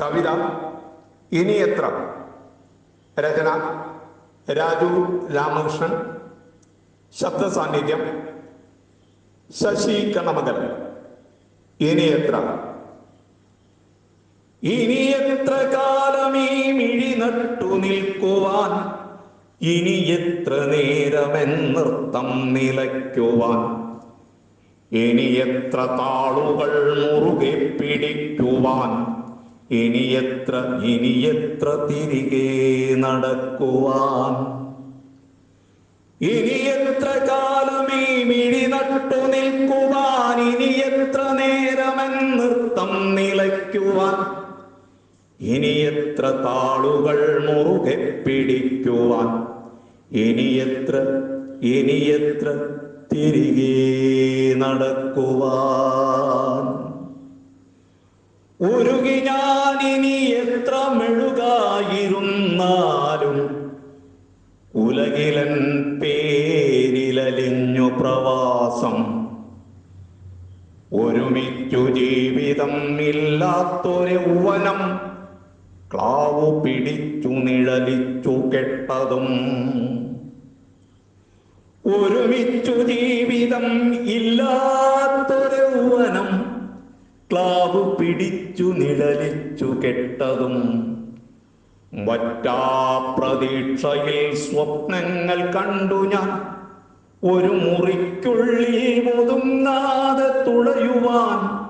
കവിത ഇനിയത്ര? രചന രാജു രാമകൃഷ്ണൻ. ശബ്ദ സാന്നിധ്യം ശശി കണമകൻ ഇനിയത്ര? ഇനി എത്ര കാലം ഈ മിഴി നട്ടു നിൽക്കുവാൻ? ഇനി എത്ര നേരമെന്നൃത്തം നിലയ്ക്കുവാൻ? ഇനി എത്ര താളുകൾ മുറുകെ പിടിക്കുവാൻ? ഇനി എത്ര തിരികെ നടക്കുവാൻ? ഇനി എത്ര കാലം ഈ മിഴി നട്ടു നിൽക്കുവാൻ? ഇനി എത്ര നേരമെന്നൃത്തം നിലയ്ക്കുവാൻ? ഇനി എത്ര താളുകൾ മുറുകെ പിടിക്കുവാൻ? ഇനി എത്ര ഇനി എത്ര തിരികെ നടക്കുവാൻ? ഉരുകി ഞാൻ ഇനി എത്ര മെഴുകായിരുന്നാലും ഉലകിലൻ പേരിലലിഞ്ഞു പ്രവാസം. ഒരുമിച്ചു ജീവിതം ഇല്ലാത്തൊരു വനം ക്ലാവു പിടിച്ചു നിഴലിച്ചു കെട്ടതും. ഒരുമിച്ചു ജീവിതം ഇല്ലാത്തൊരു വനം ക്ലാവു പിടിച്ചു നിഴലിച്ചു കെട്ടതും. മറ്റാ പ്രതീക്ഷയിൽ സ്വപ്നങ്ങൾ കണ്ടു ഞാൻ. ഒരു മുറിക്കുള്ളിൽ ഒതുങ്ങാതെ തുളയുവാൻ.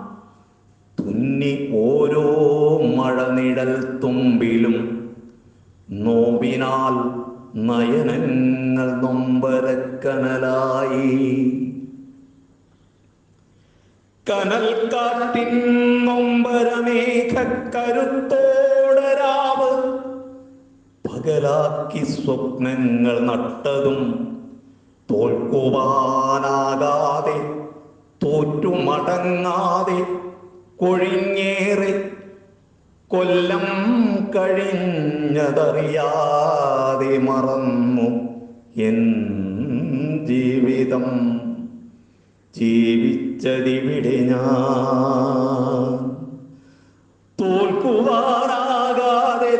തുന്നി ഓരോ മഴനിഴൽ തുമ്പിലും. നോവിനാൽ നയനങ്ങൾ നൊമ്പരക്കനലായി. കനൽ കാട്ടിൻ നൊമ്പരമേഘ കരുത്തോടരാവ് പകലാക്കി സ്വപ്നങ്ങൾ നട്ടതും തോൽക്കുവാനാകാതെ തോറ്റുമടങ്ങാതെ കൊഴിഞ്ഞേറെ കൊല്ലം കഴിഞ്ഞതറിയാതെ മറന്നു എൻ ജീവിതം. ജീവിച്ചതിവിടെ ഞാൻ.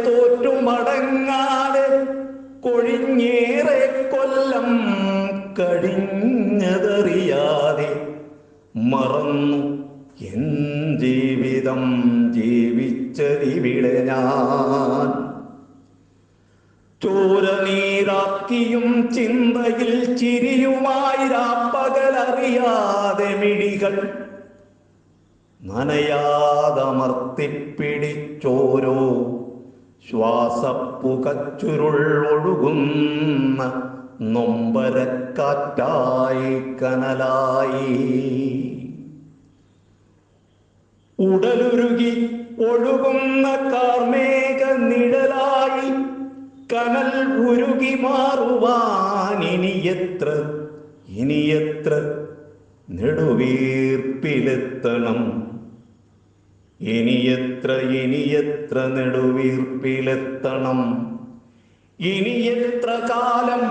തോറ്റും മടങ്ങാതെ കൊഴിഞ്ഞേറെ കൊല്ലം കടിഞ്ഞതറിയാതെ മറന്നു എൻ ജീവിതം ജീവിച്ചതിവിടെ ഞാൻ. നീരാക്കിയും ചിന്തയിൽ ചിരിയുമായി രാപ്പകലറിയാതെ മിഴികൾ നനയാതമർത്തിപ്പിടിച്ചോരോ ശ്വാസപ്പുകച്ചുരുൾ ഒഴുകുന്ന നൊമ്പരക്കാറ്റായി കനലായി. ഉടലുരുകി ഒഴുകുന്ന കാർമേക നിഴലായി കനൽ ഉരുകി മാറുവാൻ എത്ര ഇനി എത്ര നെടുവീർപ്പിലെത്തണം? ഇനി എത്ര ഇനി എത്ര നെടുവീർപ്പിലെത്തണം? ഇനി എത്ര കാലം?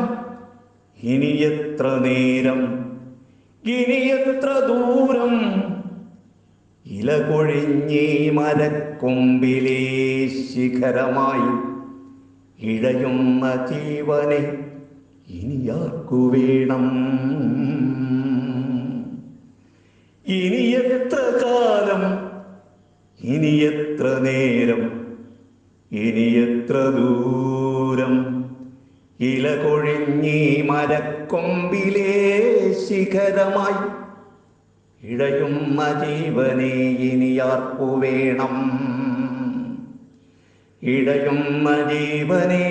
ഇനി എത്ര നേരം? ഇനി എത്ര ദൂരം? ഇല കൊഴിഞ്ഞേ മരക്കൊമ്പിലേ ശിഖരമായി ഇഴയുന്ന ജീവനെ ഇനിയാർക്കു വേണം? ഇനി എത്ര കാലം? ഇനി എത്ര നേരം? ഇനി എത്ര ദൂരം? ഇല കൊഴിഞ്ഞീ മരക്കൊമ്പിലേ ശിഖരമായി ഇഴയുന്ന ജീവനെ ഇനിയാർക്കു വേണം? ഇടയുന്ന ജീവനെ